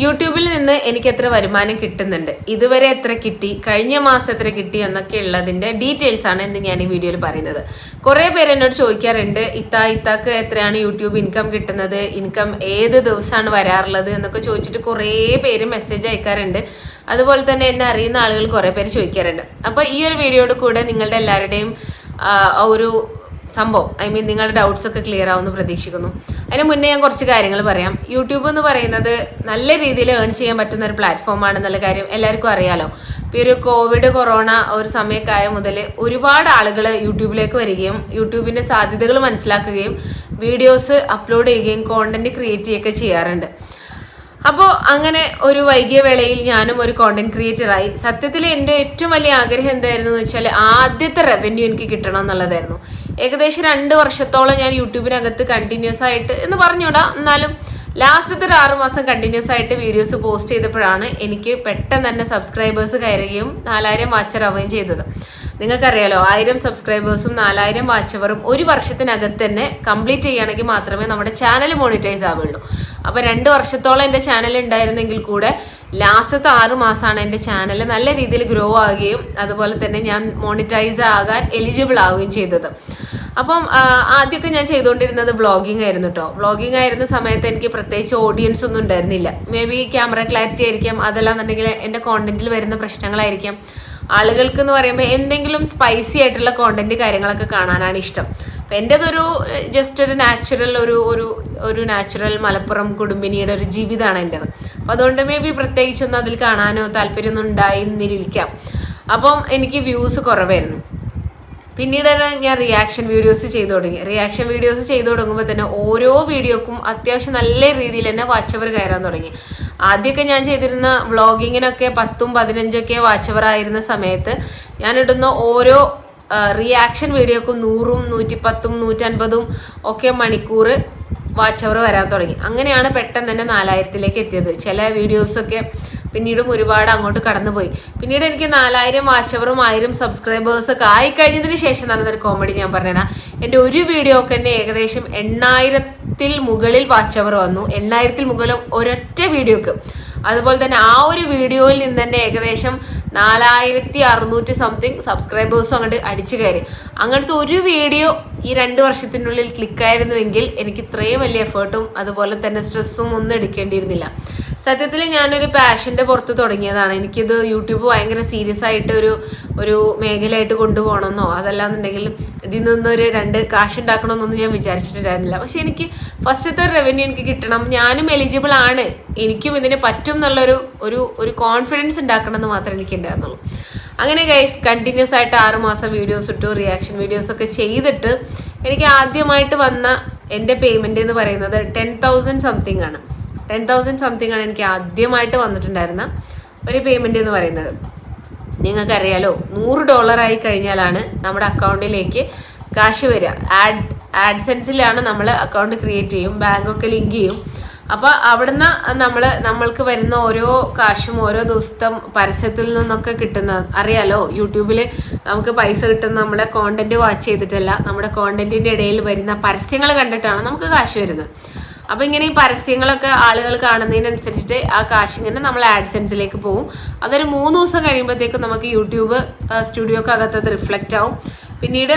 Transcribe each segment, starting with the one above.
യൂട്യൂബിൽ നിന്ന് എനിക്ക് എത്ര വരുമാനം കിട്ടുന്നുണ്ട്? ഇതുവരെ എത്ര കിട്ടി? കഴിഞ്ഞ മാസം എത്ര കിട്ടി? എന്നൊക്കെ ഉള്ളതിന്റെ ഡീറ്റെയിൽസ് ആണ് ഇന്ന് ഞാൻ ഈ വീഡിയോയിൽ പറയുന്നത്. കുറേ പേര് എന്നോട് ചോദിക്കാറുണ്ട് ഇത്ത ഇത്താക്ക് എത്രയാണ് യൂട്യൂബ് ഇൻകം കിട്ടുന്നത്? ഇൻകം ഏത് ദിവസമാണ് വരാറുള്ളത്? എന്നൊക്കെ ചോദിച്ചിട്ട് കുറേ പേര് മെസ്സേജ് അയക്കാറുണ്ട്. അതുപോലെ തന്നെ എന്നെ അറിയുന്ന ആളുകൾ കുറേ പേര് ചോദിക്കാറുണ്ട്. അപ്പോൾ ഈ ഒരു വീഡിയോയുടെ കൂടെ നിങ്ങളുടെ എല്ലാവരുടെയും ഒരു സംഭവം. ഐ മീൻ നിങ്ങളുടെ ഡൗട്ട്സ് ഒക്കെ ക്ലിയർ ആവുമെന്ന് പ്രതീക്ഷിക്കുന്നു. അതിന് മുന്നേ ഞാൻ കുറച്ച് കാര്യങ്ങൾ പറയാം. യൂട്യൂബ് എന്ന് പറയുന്നത് നല്ല രീതിയിൽ ഏൺ ചെയ്യാൻ പറ്റുന്ന ഒരു പ്ലാറ്റ്ഫോമാണ് നല്ല കാര്യം എല്ലാവർക്കും അറിയാലോ. ഇപ്പോൾ ഒരു കോവിഡ് കൊറോണ ഒരു സമയക്കായ മുതൽ ഒരുപാട് ആളുകൾ യൂട്യൂബിലേക്ക് വരികയും യൂട്യൂബിന്റെ സാധ്യതകൾ മനസ്സിലാക്കുകയും വീഡിയോസ് അപ്ലോഡ് ചെയ്യുകയും കോണ്ടന്റ് ക്രിയേറ്റ് ചെയ്യുകയൊക്കെ ചെയ്യാറുണ്ട്. അപ്പോൾ അങ്ങനെ ഒരു വൈകിയ വേളയിൽ ഞാനും ഒരു കോണ്ടന്റ് ക്രിയേറ്ററായി സത്യത്തിൽ എന്റെ ഏറ്റവും വലിയ ആഗ്രഹം എന്തായിരുന്നു എന്ന് വെച്ചാൽ ആദ്യത്തെ റവന്യൂ എനിക്ക് കിട്ടണം എന്നുള്ളതായിരുന്നു. ഏകദേശം രണ്ട് വർഷത്തോളം ഞാൻ യൂട്യൂബിനകത്ത് കണ്ടിന്യൂസ് ആയിട്ട് എന്ന് പറഞ്ഞൂടാ. എന്നാലും ലാസ്റ്റത്തെ ഒരു ആറുമാസം കണ്ടിന്യൂസ് ആയിട്ട് വീഡിയോസ് പോസ്റ്റ് ചെയ്തപ്പോഴാണ് എനിക്ക് പെട്ടെന്ന് തന്നെ സബ്സ്ക്രൈബേഴ്സ് കയറുകയും നാലായിരം വാച്ചർ ആവുകയും ചെയ്തത്. നിങ്ങൾക്കറിയാലോ ആയിരം സബ്സ്ക്രൈബേഴ്സും നാലായിരം വാച്ചവറും ഒരു വർഷത്തിനകത്ത് തന്നെ കംപ്ലീറ്റ് ചെയ്യുകയാണെങ്കിൽ മാത്രമേ നമ്മുടെ ചാനൽ മോണിറ്റൈസ് ആവുള്ളൂ അപ്പോൾ രണ്ട് വർഷത്തോളം എന്റെ ചാനൽ ഉണ്ടായിരുന്നെങ്കിൽ കൂടെ ലാസ്റ്റത്തെ ആറ് മാസമാണ് എന്റെ ചാനൽ നല്ല രീതിയിൽ ഗ്രോ ആകുകയും അതുപോലെ തന്നെ ഞാൻ മോണിറ്റൈസ് ആകാൻ എലിജിബിൾ ആവുകയും ചെയ്തത്. അപ്പം ആദ്യമൊക്കെ ഞാൻ ചെയ്തുകൊണ്ടിരുന്നത് വ്ളോഗിംഗ് ആയിരുന്നു കേട്ടോ വ്ളോഗിംഗ് ആയിരുന്ന സമയത്ത് എനിക്ക് പ്രത്യേകിച്ച് ഓഡിയൻസ് ഒന്നും ഉണ്ടായിരുന്നില്ല. മേ ബി ക്യാമറ ക്ലാരിറ്റി ആയിരിക്കാം അതല്ലാന്നുണ്ടെങ്കിൽ എന്റെ കോണ്ടന്റിൽ വരുന്ന പ്രശ്നങ്ങളായിരിക്കാം. ആളുകൾക്ക് എന്ന് പറയുമ്പോൾ എന്തെങ്കിലും സ്പൈസി ആയിട്ടുള്ള കോണ്ടന്റ് കാര്യങ്ങളൊക്കെ കാണാനാണ് ഇഷ്ടം. അപ്പം എന്റെതൊരു ജസ്റ്റ് ഒരു നാച്ചുറൽ ഒരു ഒരു ഒരു നാച്ചുറൽ മലപ്പുറം കുടുംബിനിയുടെ ഒരു ജീവിതമാണ് എന്റെത് അപ്പം അതുകൊണ്ട് മേ ബി പ്രത്യേകിച്ചൊന്നും അതിൽ കാണാനോ താല്പര്യമൊന്നും ഉണ്ടായിരുന്നിരിക്കാം അപ്പം എനിക്ക് വ്യൂസ് കുറവായിരുന്നു. പിന്നീട് തന്നെ ഞാൻ റിയാക്ഷൻ വീഡിയോസ് ചെയ്തു തുടങ്ങി. റിയാക്ഷൻ വീഡിയോസ് ചെയ്തു തുടങ്ങുമ്പോൾ തന്നെ ഓരോ വീഡിയോക്കും അത്യാവശ്യം നല്ല രീതിയിൽ തന്നെ വാച്ചവർ കയറാൻ തുടങ്ങി. ആദ്യമൊക്കെ ഞാൻ ചെയ്തിരുന്ന വ്ളോഗിങ്ങിനൊക്കെ പത്തും പതിനഞ്ചൊക്കെ വാച്ചവർ ആയിരുന്ന സമയത്ത് ഞാനിടുന്ന ഓരോ റിയാക്ഷൻ വീഡിയോക്കും നൂറും നൂറ്റിപ്പത്തും നൂറ്റൻപതും ഒക്കെ മണിക്കൂർ വാച്ച് അവർ വരാൻ തുടങ്ങി. അങ്ങനെയാണ് പെട്ടെന്ന് തന്നെ നാലായിരത്തിലേക്ക് എത്തിയത്. ചില വീഡിയോസൊക്കെ പിന്നീടും ഒരുപാട് അങ്ങോട്ട് കടന്നുപോയി. പിന്നീട് എനിക്ക് നാലായിരം വാച്ച് അവറും ആയിരം സബ്സ്ക്രൈബേഴ്സൊക്കെ ആയിക്കഴിഞ്ഞതിന് ശേഷം നടന്നൊരു കോമഡി ഞാൻ പറഞ്ഞുതരാം. എന്റെ ഒരു വീഡിയോ ഒക്കെ തന്നെ ഏകദേശം എണ്ണായിരത്തിൽ മുകളിൽ വാച്ച് അവർ വന്നു. എണ്ണായിരത്തിൽ മുകളിൽ ഒരൊറ്റ വീഡിയോക്ക് അതുപോലെ തന്നെ ആ ഒരു വീഡിയോയിൽ നിന്ന് തന്നെ ഏകദേശം നാലായിരത്തി അറുന്നൂറ്റി സംതിങ് സബ്സ്ക്രൈബേഴ്സും അങ്ങോട്ട് അടിച്ചു കയറി. അങ്ങനത്തെ ഒരു വീഡിയോ ഈ രണ്ട് വർഷത്തിനുള്ളിൽ ക്ലിക്കായിരുന്നുവെങ്കിൽ എനിക്ക് ഇത്രയും വലിയ എഫേർട്ടും അതുപോലെ തന്നെ സ്ട്രെസ്സും ഒന്നും എടുക്കേണ്ടിയിരുന്നില്ല. സത്യത്തിൽ ഞാനൊരു പാഷന്റെ പുറത്ത് തുടങ്ങിയതാണ്. എനിക്കിത് യൂട്യൂബ് ഭയങ്കര സീരിയസ് ആയിട്ട് ഒരു ഒരു മേഖലയായിട്ട് കൊണ്ടുപോകണമെന്നോ അതല്ലാന്നുണ്ടെങ്കിൽ ഇതിൽ നിന്നൊരു രണ്ട് കാശ് ഉണ്ടാക്കണമെന്നൊന്നും ഞാൻ വിചാരിച്ചിട്ടുണ്ടായിരുന്നില്ല. പക്ഷെ എനിക്ക് ഫസ്റ്റത്തെ റവന്യൂ എനിക്ക് കിട്ടണം. ഞാനും എലിജിബിൾ ആണ്. എനിക്കും ഇതിനെ പറ്റും എന്നുള്ളൊരു ഒരു ഒരു കോൺഫിഡൻസ് ഉണ്ടാക്കണം എന്ന് മാത്രമേ എനിക്ക് ഉണ്ടായിരുന്നുള്ളൂ അങ്ങനെ ഗൈസ് കണ്ടിന്യൂസ് ആയിട്ട് ആറുമാസം വീഡിയോസ് ഇട്ടു റിയാക്ഷൻ വീഡിയോസ് ഒക്കെ ചെയ്തിട്ട് എനിക്ക് ആദ്യമായിട്ട് വന്ന എന്റെ പേയ്മെന്റ് എന്ന് പറയുന്നത് ടെൻ തൗസൻഡ് സംതിങ് ആണ്. ടെൻ തൗസൻഡ് സംതിങ് ആണ് എനിക്ക് ആദ്യമായിട്ട് വന്നിട്ടുണ്ടായിരുന്ന ഒരു പേയ്മെന്റ് എന്ന് പറയുന്നത്. നിങ്ങൾക്കറിയാലോ നൂറ് ഡോളർ ആയി കഴിഞ്ഞാലാണ് നമ്മുടെ അക്കൗണ്ടിലേക്ക് കാശ് വരിക. ആഡ് ആഡ്സെൻസിലാണ് നമ്മൾ അക്കൗണ്ട് ക്രിയേറ്റ് ചെയ്യും ബാങ്കൊക്കെ ലിങ്ക് ചെയ്യും. അപ്പോൾ അവിടുന്ന് നമ്മൾ നമ്മൾക്ക് വരുന്ന ഓരോ കാശും ഓരോ ദിവസത്തെ പരസ്യത്തിൽ നിന്നൊക്കെ കിട്ടുന്ന അറിയാലോ യൂട്യൂബിൽ നമുക്ക് പൈസ കിട്ടുന്ന നമ്മുടെ കോണ്ടന്റ് വാച്ച് ചെയ്തിട്ടല്ല നമ്മുടെ കോണ്ടന്റിന്റെ ഇടയിൽ വരുന്ന പരസ്യങ്ങൾ കണ്ടിട്ടാണ് നമുക്ക് കാശ് വരുന്നത്. അപ്പൊ ഇങ്ങനെ ഈ പരസ്യങ്ങളൊക്കെ ആളുകൾ കാണുന്നതിനനുസരിച്ചിട്ട് ആ കാശ് ഇങ്ങനെ നമ്മൾ ആഡ്സെൻസിലേക്ക് പോകും. അതൊരു മൂന്ന് ദിവസം കഴിയുമ്പോഴത്തേക്കും നമുക്ക് യൂട്യൂബ് സ്റ്റുഡിയോക്ക് അകത്ത് അത് റിഫ്ലക്റ്റ് ആവും. പിന്നീട്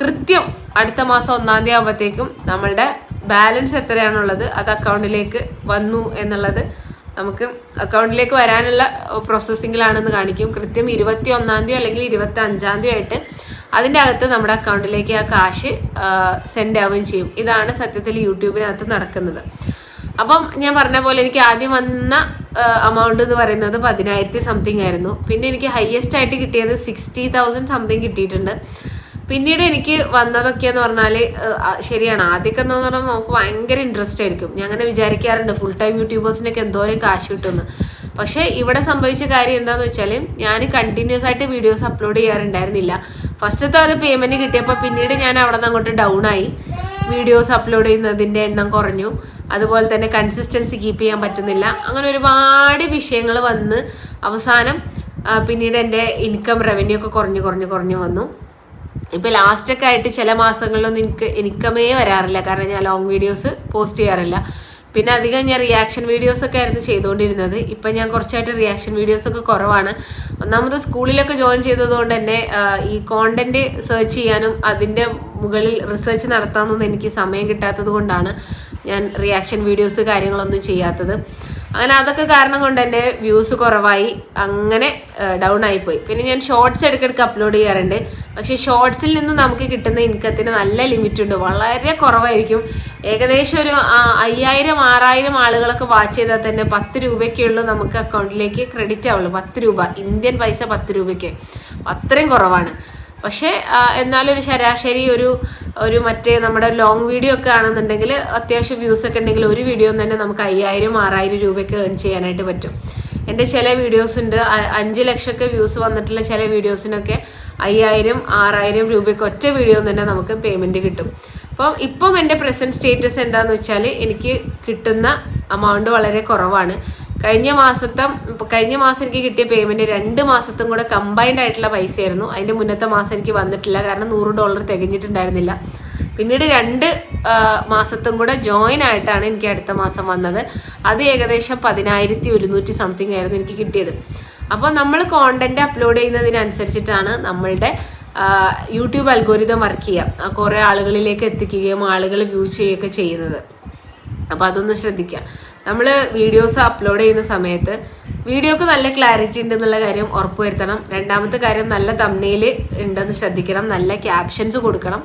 കൃത്യം അടുത്ത മാസം ഒന്നാം തീയതി ആകുമ്പോഴത്തേക്കും നമ്മളുടെ ബാലൻസ് എത്രയാണുള്ളത് അത് അക്കൗണ്ടിലേക്ക് വന്നു എന്നുള്ളത് നമുക്ക് അക്കൗണ്ടിലേക്ക് വരാനുള്ള പ്രോസസ്സിങ്ങിലാണെന്ന് കാണിക്കും. കൃത്യം ഇരുപത്തി ഒന്നാം തീയതി അല്ലെങ്കിൽ ഇരുപത്തി അഞ്ചാം തീയതി ആയിട്ട് അതിന്റെ അകത്ത് നമ്മുടെ അക്കൗണ്ടിലേക്ക് ആ കാശ് സെൻഡ് ആവുകയും ചെയ്യും. ഇതാണ് സത്യത്തിൽ യൂട്യൂബിനകത്ത് നടക്കുന്നത്. അപ്പം ഞാൻ പറഞ്ഞ പോലെ എനിക്ക് ആദ്യം വന്ന അമൗണ്ട് എന്ന് പറയുന്നത് പതിനായിരത്തി സംതിങ് ആയിരുന്നു. പിന്നെ എനിക്ക് ഹയസ്റ്റ് ആയിട്ട് കിട്ടിയത് സിക്സ്റ്റി തൗസൻഡ് സംതിങ് കിട്ടിയിട്ടുണ്ട്. പിന്നീട് എനിക്ക് വന്നതൊക്കെയെന്ന് പറഞ്ഞാൽ ശരിയാണ്. ആദ്യമൊക്കെ എന്ന് പറഞ്ഞാൽ നമുക്ക് ഭയങ്കര ഇൻട്രസ്റ്റ് ആയിരിക്കും. ഞാൻ അങ്ങനെ വിചാരിക്കാറുണ്ട് ഫുൾ ടൈം യൂട്യൂബേഴ്സിനൊക്കെ എന്തോരം കാശ് കിട്ടുമെന്ന് പക്ഷേ ഇവിടെ സംഭവിച്ച കാര്യം എന്താണെന്ന് വെച്ചാൽ ഞാൻ കണ്ടിന്യൂസ് ആയിട്ട് വീഡിയോസ് അപ്ലോഡ് ചെയ്യാറുണ്ടായിരുന്നില്ല. ഫസ്റ്റത്തെ ഒരു പേയ്മെന്റ് കിട്ടിയപ്പോൾ പിന്നീട് ഞാൻ അവിടെ നിന്ന് അങ്ങോട്ട് ഡൗൺ ആയി. വീഡിയോസ് അപ്ലോഡ് ചെയ്യുന്നതിന്റെ എണ്ണം കുറഞ്ഞു. അതുപോലെ തന്നെ കൺസിസ്റ്റൻസി കീപ്പ് ചെയ്യാൻ പറ്റുന്നില്ല. അങ്ങനെ ഒരുപാട് വിഷയങ്ങൾ വന്ന് അവസാനം പിന്നീട് എന്റെ ഇൻകം റവന്യൂ ഒക്കെ കുറഞ്ഞു കുറഞ്ഞു കുറഞ്ഞു വന്നു. ഇപ്പൊ ലാസ്റ്റ് ഒക്കെ ആയിട്ട് ചില മാസങ്ങളിലൊന്നും എനിക്ക് എനിക്കമേ വരാറില്ല. കാരണം ഞാൻ ലോങ് വീഡിയോസ് പോസ്റ്റ് ചെയ്യാറില്ല. പിന്നെ അധികം ഞാൻ റിയാക്ഷൻ വീഡിയോസ് ഒക്കെ ആയിരുന്നു ചെയ്തുകൊണ്ടിരുന്നത്. ഇപ്പം ഞാൻ കുറച്ചായിട്ട് റിയാക്ഷൻ വീഡിയോസ് ഒക്കെ കുറവാണ്. ഒന്നാമത് സ്കൂളിലൊക്കെ ജോയിൻ ചെയ്തതുകൊണ്ട് തന്നെ ഈ കോണ്ടന്റ് സെർച്ച് ചെയ്യാനും അതിന്റെ മുകളിൽ റിസർച്ച് നടത്താനൊന്നും എനിക്ക് സമയം കിട്ടാത്തത് കൊണ്ടാണ് ഞാൻ റിയാക്ഷൻ വീഡിയോസ് കാര്യങ്ങളൊന്നും ചെയ്യാത്തത്. അങ്ങനെ അതൊക്കെ കാരണം കൊണ്ട് എന്റെ വ്യൂസ് കുറവായി. അങ്ങനെ ഡൗൺ ആയിപ്പോയി. പിന്നെ ഞാൻ ഷോർട്സ് ഇടയ്ക്കിടയ്ക്ക് അപ്ലോഡ് ചെയ്യാറുണ്ട്. പക്ഷേ ഷോർട്സിൽ നിന്ന് നമുക്ക് കിട്ടുന്ന ഇൻകത്തിന് നല്ല ലിമിറ്റ് ഉണ്ട്. വളരെ കുറവായിരിക്കും. ഏകദേശം ഒരു അയ്യായിരം ആറായിരം ആളുകളൊക്കെ വാച്ച് ചെയ്താൽ തന്നെ പത്ത് രൂപയ്ക്കുള്ളൂ നമുക്ക് അക്കൗണ്ടിലേക്ക് ക്രെഡിറ്റ് ആവുള്ളൂ. പത്ത് രൂപ. ഇന്ത്യൻ പൈസ പത്ത് രൂപയ്ക്ക്. അത്രയും കുറവാണ്. പക്ഷേ എന്നാലും ഒരു ശരാശരി ഒരു ഒരു മറ്റേ നമ്മുടെ ലോങ് വീഡിയോ ഒക്കെ ആണെന്നുണ്ടെങ്കിൽ അത്യാവശ്യം വ്യൂസ് ഒക്കെ ഉണ്ടെങ്കിൽ ഒരു വീഡിയോ തന്നെ നമുക്ക് അയ്യായിരം ആറായിരം രൂപയ്ക്ക് ഏൺ ചെയ്യാനായിട്ട് പറ്റും. എന്റെ ചില വീഡിയോസ് ഉണ്ട്. അഞ്ച് ലക്ഷമൊക്കെ വ്യൂസ് വന്നിട്ടുള്ള ചില വീഡിയോസിനൊക്കെ അയ്യായിരം ആറായിരം രൂപയ്ക്ക് ഒറ്റ വീഡിയോ തന്നെ നമുക്ക് പേയ്മെന്റ് കിട്ടും. അപ്പം ഇപ്പം എന്റെ പ്രസന്റ് സ്റ്റേറ്റസ് എന്താണെന്ന് വെച്ചാൽ എനിക്ക് കിട്ടുന്ന എമൗണ്ട് വളരെ കുറവാണ്. കഴിഞ്ഞ മാസത്തെ കഴിഞ്ഞ മാസം എനിക്ക് കിട്ടിയ പേയ്മെന്റ് രണ്ട് മാസത്തും കൂടെ കമ്പൈൻഡ് ആയിട്ടുള്ള പൈസയായിരുന്നു. അതിന്റെ മുന്നത്തെ മാസം എനിക്ക് വന്നിട്ടില്ല. കാരണം നൂറ് ഡോളർ തികഞ്ഞിട്ടുണ്ടായിരുന്നില്ല. പിന്നീട് രണ്ട് മാസത്തും കൂടെ ജോയിൻ ആയിട്ടാണ് എനിക്ക് അടുത്ത മാസം വന്നത്. അത് ഏകദേശം പതിനായിരത്തി ഒരുന്നൂറ്റി സംതിങ് ആയിരുന്നു എനിക്ക് കിട്ടിയത്. അപ്പോൾ നമ്മൾ കോണ്ടന്റ് അപ്ലോഡ് ചെയ്യുന്നതിനനുസരിച്ചിട്ടാണ് നമ്മളുടെ യൂട്യൂബ് അൽഗോരിതം വർക്ക് ചെയ്യുക. കുറേ ആളുകളിലേക്ക് എത്തിക്കുകയും ആളുകൾ വ്യൂ ചെയ്യുകയൊക്കെ ചെയ്യുന്നത്. അപ്പോൾ അതൊന്ന് ശ്രദ്ധിക്കുക. നമ്മൾ വീഡിയോസ് അപ്ലോഡ് ചെയ്യുന്ന സമയത്ത് വീഡിയോക്ക് നല്ല ക്ലാരിറ്റി ഉണ്ടെന്നുള്ള കാര്യം ഉറപ്പുവരുത്തണം രണ്ടാമത്തെ കാര്യം നല്ല തമ്മയിൽ ഉണ്ടെന്ന് ശ്രദ്ധിക്കണം. നല്ല ക്യാപ്ഷൻസ് കൊടുക്കണം.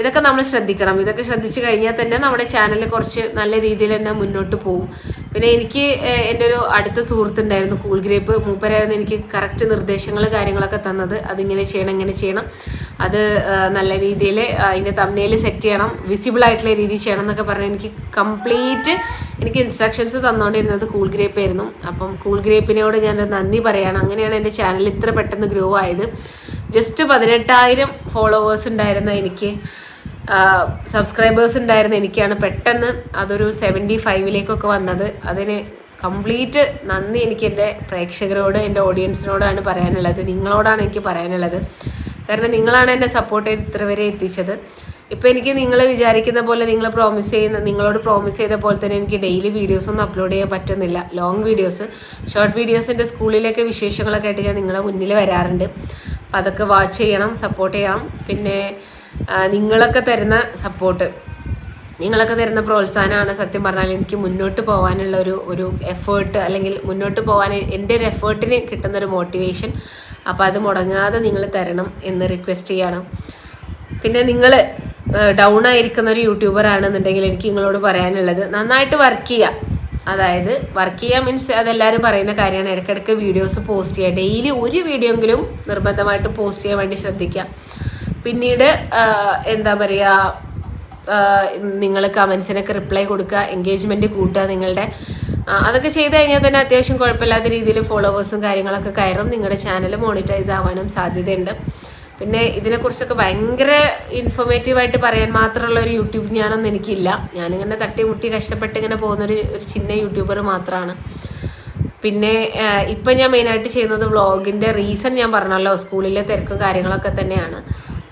ഇതൊക്കെ നമ്മൾ ശ്രദ്ധിക്കണം. ഇതൊക്കെ ശ്രദ്ധിച്ചു കഴിഞ്ഞാൽ തന്നെ നമ്മുടെ ചാനൽ കുറച്ച് നല്ല രീതിയിൽ തന്നെ മുന്നോട്ട് പോകും പിന്നെ എനിക്ക് എന്റെ ഒരു അടുത്ത സുഹൃത്തുണ്ടായിരുന്നു കൂൾ ഗ്രേപ്പ്. മൂപ്പരായിരുന്നു എനിക്ക് കറക്റ്റ് നിർദ്ദേശങ്ങൾ കാര്യങ്ങളൊക്കെ തന്നത്. അതിങ്ങനെ ചെയ്യണം ഇങ്ങനെ ചെയ്യണം. അത് നല്ല രീതിയിൽ അതിന്റെ തമ്മനയിൽ സെറ്റ് ചെയ്യണം വിസിബിൾ ആയിട്ടുള്ള രീതിയിൽ ചെയ്യണം എന്നൊക്കെ പറഞ്ഞ് എനിക്ക് കംപ്ലീറ്റ് എനിക്ക് ഇൻസ്ട്രക്ഷൻസ് തന്നുകൊണ്ടിരുന്നത് കൂൾ ഗ്രേപ്പ് ആയിരുന്നു. അപ്പം കൂൾ ഗ്രേപ്പിനോട് ഞാൻ നന്ദി പറയണം. അങ്ങനെയാണ് എന്റെ ചാനൽ ഇത്ര പെട്ടെന്ന് ഗ്രോ ആയത്. ജസ്റ്റ് പതിനെട്ടായിരം ഫോളോവേഴ്സ് ഉണ്ടായിരുന്ന എനിക്ക്. സബ്സ്ക്രൈബേഴ്സ് ഉണ്ടായിരുന്ന എനിക്കാണ് പെട്ടെന്ന് അതൊരു സെവന്റി ഫൈവിലേക്കൊക്കെ വന്നത്. അതിന് കംപ്ലീറ്റ് നന്ദി എനിക്ക് എന്റെ പ്രേക്ഷകരോട് എന്റെ ഓഡിയൻസിനോടാണ് പറയാനുള്ളത്. നിങ്ങളോടാണ് എനിക്ക് പറയാനുള്ളത്. കാരണം നിങ്ങളാണ് എന്നെ സപ്പോർട്ട് ചെയ്ത് ഇത്ര വരെ എത്തിച്ചത്. ഇപ്പോൾ എനിക്ക് നിങ്ങൾ വിചാരിക്കുന്ന പോലെ നിങ്ങൾ പ്രോമിസ് ചെയ്യുന്ന നിങ്ങളോട് പ്രോമിസ് ചെയ്ത പോലെ തന്നെ എനിക്ക് ഡെയിലി വീഡിയോസൊന്നും അപ്ലോഡ് ചെയ്യാൻ പറ്റുന്നില്ല. ലോങ് വീഡിയോസ് ഷോർട്ട് വീഡിയോസ് എന്റെ സ്കൂളിലേക്ക് വിശേഷങ്ങളൊക്കെ ആയിട്ട് ഞാൻ നിങ്ങളുടെ മുന്നിൽ വരാറുണ്ട്. അപ്പോൾ അതൊക്കെ വാച്ച് ചെയ്യണം സപ്പോർട്ട് ചെയ്യണം. പിന്നെ നിങ്ങളൊക്കെ തരുന്ന സപ്പോർട്ട് നിങ്ങളൊക്കെ തരുന്ന പ്രോത്സാഹനമാണ് സത്യം പറഞ്ഞാൽ എനിക്ക് മുന്നോട്ട് പോകാനുള്ള ഒരു ഒരു എഫേർട്ട് അല്ലെങ്കിൽ മുന്നോട്ട് പോകാൻ എന്റെ ഒരു എഫേർട്ടിന് കിട്ടുന്ന ഒരു മോട്ടിവേഷൻ അപ്പോൾ അത് മുടങ്ങാതെ നിങ്ങൾ തരണം എന്ന് റിക്വസ്റ്റ് ചെയ്യണം. പിന്നെ നിങ്ങൾ ഡൗൺ ആയിരിക്കുന്ന ഒരു യൂട്യൂബർ ആണെന്നുണ്ടെങ്കിൽ എനിക്ക് നിങ്ങളോട് പറയാനുള്ളത് നന്നായിട്ട് വർക്ക് ചെയ്യുക അതായത് വർക്ക് ചെയ്യുക മീൻസ് അതെല്ലാവരും പറയുന്ന കാര്യമാണ്. ഇടയ്ക്കിടയ്ക്ക് വീഡിയോസ് പോസ്റ്റ് ചെയ്യുക ഡെയിലി ഒരു വീഡിയോ എങ്കിലും നിർബന്ധമായിട്ട് പോസ്റ്റ് ചെയ്യാൻ വേണ്ടി ശ്രദ്ധിക്കുക. പിന്നീട് എന്താ പറയുക നിങ്ങൾ കമൻസിനൊക്കെ റിപ്ലൈ കൊടുക്കുക എൻഗേജ്മെന്റ് കൂട്ടുക നിങ്ങളുടെ അതൊക്കെ ചെയ്ത് കഴിഞ്ഞാൽ തന്നെ അത്യാവശ്യം കുഴപ്പമില്ലാത്ത രീതിയിൽ ഫോളോവേഴ്സും കാര്യങ്ങളൊക്കെ കയറും. നിങ്ങളുടെ ചാനൽ മോണിറ്റൈസ് ആവാനും സാധ്യതയുണ്ട്. പിന്നെ ഇതിനെക്കുറിച്ചൊക്കെ ഭയങ്കര ഇൻഫോർമേറ്റീവായിട്ട് പറയാൻ മാത്രമുള്ള ഒരു യൂട്യൂബ് ഞാനൊന്നും എനിക്കില്ല. ഞാനിങ്ങനെ തട്ടിമുട്ടി കഷ്ടപ്പെട്ട് ഇങ്ങനെ പോകുന്നൊരു ഒരു ചിന്ന യൂട്യൂബർ മാത്രമാണ് പിന്നെ ഇപ്പം ഞാൻ മെയിനായിട്ട് ചെയ്യുന്നത് വ്ളോഗിന്റെ റീസൺ ഞാൻ പറഞ്ഞല്ലോ സ്കൂളിലെ തിരക്കും കാര്യങ്ങളൊക്കെ തന്നെയാണ്.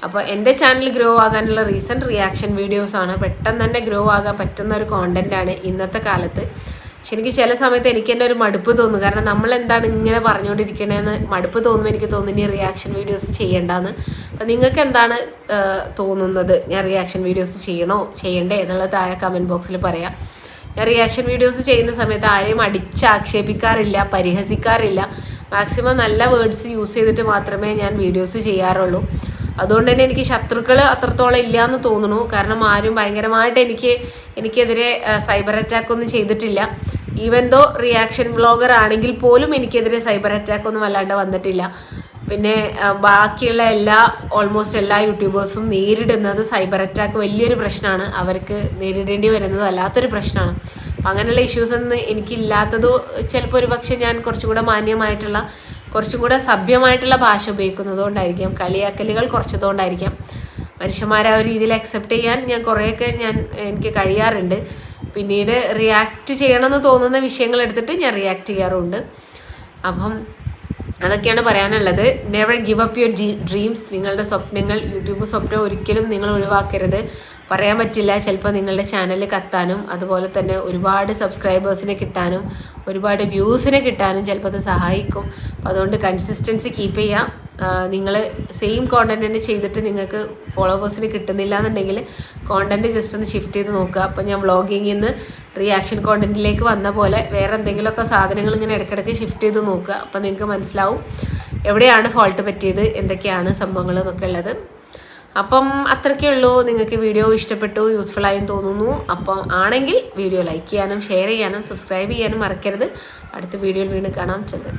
അപ്പോൾ എന്റെ ചാനൽ ഗ്രോ ആകാനുള്ള റീസൺ റിയാക്ഷൻ വീഡിയോസ് ആണ്. പെട്ടെന്ന് തന്നെ ഗ്രോ ആകാൻ പറ്റുന്ന ഒരു കോണ്ടന്റ് ആണ് ഇന്നത്തെ കാലത്ത്. എനിക്ക് ചില സമയത്ത് എനിക്ക് തന്നെ ഒരു മടുപ്പ് തോന്നും. കാരണം നമ്മൾ എന്താണ് ഇങ്ങനെ പറഞ്ഞുകൊണ്ടിരിക്കണേന്ന് മടുപ്പ് തോന്നുമ്പോൾ എനിക്ക് തോന്നുന്നു ഇനി റിയാക്ഷൻ വീഡിയോസ് ചെയ്യേണ്ടെന്ന്. അപ്പം നിങ്ങൾക്ക് എന്താണ് തോന്നുന്നത്? ഞാൻ റിയാക്ഷൻ വീഡിയോസ് ചെയ്യണോ? ചെയ്യണ്ടേ? എന്നുള്ളത് താഴെ കമന്റ് ബോക്സിൽ പറയാം. ഞാൻ റിയാക്ഷൻ വീഡിയോസ് ചെയ്യുന്ന സമയത്ത് ആരെയും അടിച്ചാക്ഷേപിക്കാറില്ല പരിഹസിക്കാറില്ല. മാക്സിമം നല്ല വേർഡ്സ് യൂസ് ചെയ്തിട്ട് മാത്രമേ ഞാൻ വീഡിയോസ് ചെയ്യാറുള്ളൂ. അതുകൊണ്ട് തന്നെ എനിക്ക് ശത്രുക്കൾ അത്രത്തോളം ഇല്ല എന്ന് തോന്നുന്നു. കാരണം ആരും ഭയങ്കരമായിട്ട് എനിക്ക് എനിക്കെതിരെ സൈബർ അറ്റാക്ക് ഒന്നും ചെയ്തിട്ടില്ല. ഈവൻ ദോ റിയാക്ഷൻ ബ്ലോഗർ ആണെങ്കിൽ പോലും എനിക്കെതിരെ സൈബർ അറ്റാക്ക് ഒന്നും വല്ലാണ്ട് വന്നിട്ടില്ല. പിന്നെ ബാക്കിയുള്ള എല്ലാ ഓൾമോസ്റ്റ് എല്ലാ യൂട്യൂബേഴ്സും നേരിടുന്നത് സൈബർ അറ്റാക്ക് വലിയൊരു പ്രശ്നമാണ്. അവർക്ക് നേരിടേണ്ടി വരുന്നത് അല്ലാത്തൊരു പ്രശ്നമാണ്. അങ്ങനെയുള്ള ഇഷ്യൂസ് ഒന്നും എനിക്കില്ലാത്തത് ചിലപ്പോൾ ഒരു പക്ഷേ ഞാൻ കുറച്ചുകൂടെ മാന്യമായിട്ടുള്ള കുറച്ചും കൂടെ സഭ്യമായിട്ടുള്ള ഭാഷ ഉപയോഗിക്കുന്നതുകൊണ്ടായിരിക്കാം കളിയാക്കലുകൾ കുറച്ചതുകൊണ്ടായിരിക്കാം. മനുഷ്യന്മാരെ ആ ഒരു രീതിയിൽ അക്സെപ്റ്റ് ചെയ്യാൻ ഞാൻ കുറേയൊക്കെ ഞാൻ എനിക്ക് കഴിയാറുണ്ട്. പിന്നീട് റിയാക്ട് ചെയ്യണമെന്ന് തോന്നുന്ന വിഷയങ്ങൾ എടുത്തിട്ട് ഞാൻ റിയാക്ട് ചെയ്യാറുണ്ട്. അപ്പം അതൊക്കെയാണ് പറയാനുള്ളത്. Never give up your dreams നിങ്ങളുടെ സ്വപ്നങ്ങൾ യൂട്യൂബ് സ്വപ്നം ഒരിക്കലും നിങ്ങൾ ഒഴിവാക്കരുത്. പറയാൻ പറ്റില്ല. ചിലപ്പോൾ നിങ്ങളുടെ ചാനൽ കത്താനും അതുപോലെ തന്നെ ഒരുപാട് സബ്സ്ക്രൈബേഴ്സിനെ കിട്ടാനും ഒരുപാട് വ്യൂസിനെ കിട്ടാനും ചിലപ്പോൾ അത് സഹായിക്കും. അതുകൊണ്ട് കൺസിസ്റ്റൻസി കീപ്പ് ചെയ്യാം. നിങ്ങൾ സെയിം കോണ്ടന്റ് തന്നെ ചെയ്തിട്ട് നിങ്ങൾക്ക് ഫോളോവേഴ്സിന് കിട്ടുന്നില്ല എന്നുണ്ടെങ്കിൽ കോണ്ടന്റ് ജസ്റ്റ് ഒന്ന് ഷിഫ്റ്റ് ചെയ്ത് നോക്കുക. അപ്പോൾ ഞാൻ വ്ളോഗിങ്ങിൽ നിന്ന് റിയാക്ഷൻ കോണ്ടന്റിലേക്ക് വന്ന പോലെ വേറെ എന്തെങ്കിലുമൊക്കെ സാധനങ്ങൾ ഇങ്ങനെ ഇടയ്ക്കിടയ്ക്ക് ഷിഫ്റ്റ് ചെയ്ത് നോക്കുക. അപ്പോൾ നിങ്ങൾക്ക് മനസ്സിലാവും എവിടെയാണ് ഫോൾട്ട് പറ്റിയത് എന്തൊക്കെയാണ് സംഭവങ്ങൾ എന്നൊക്കെ ഉള്ളത്. അപ്പം അത്രയ്ക്കേ ഉള്ളൂ. നിങ്ങൾക്ക് വീഡിയോ ഇഷ്ടപ്പെട്ടു യൂസ്ഫുൾ ആയെന്ന് തോന്നുന്നു. അപ്പം ആണെങ്കിൽ വീഡിയോ ലൈക്ക് ചെയ്യാനും ഷെയർ ചെയ്യാനും സബ്സ്ക്രൈബ് ചെയ്യാനും മറക്കരുത്. അടുത്ത വീഡിയോയിൽ വീണ്ടും കാണാം. ചെന്ന്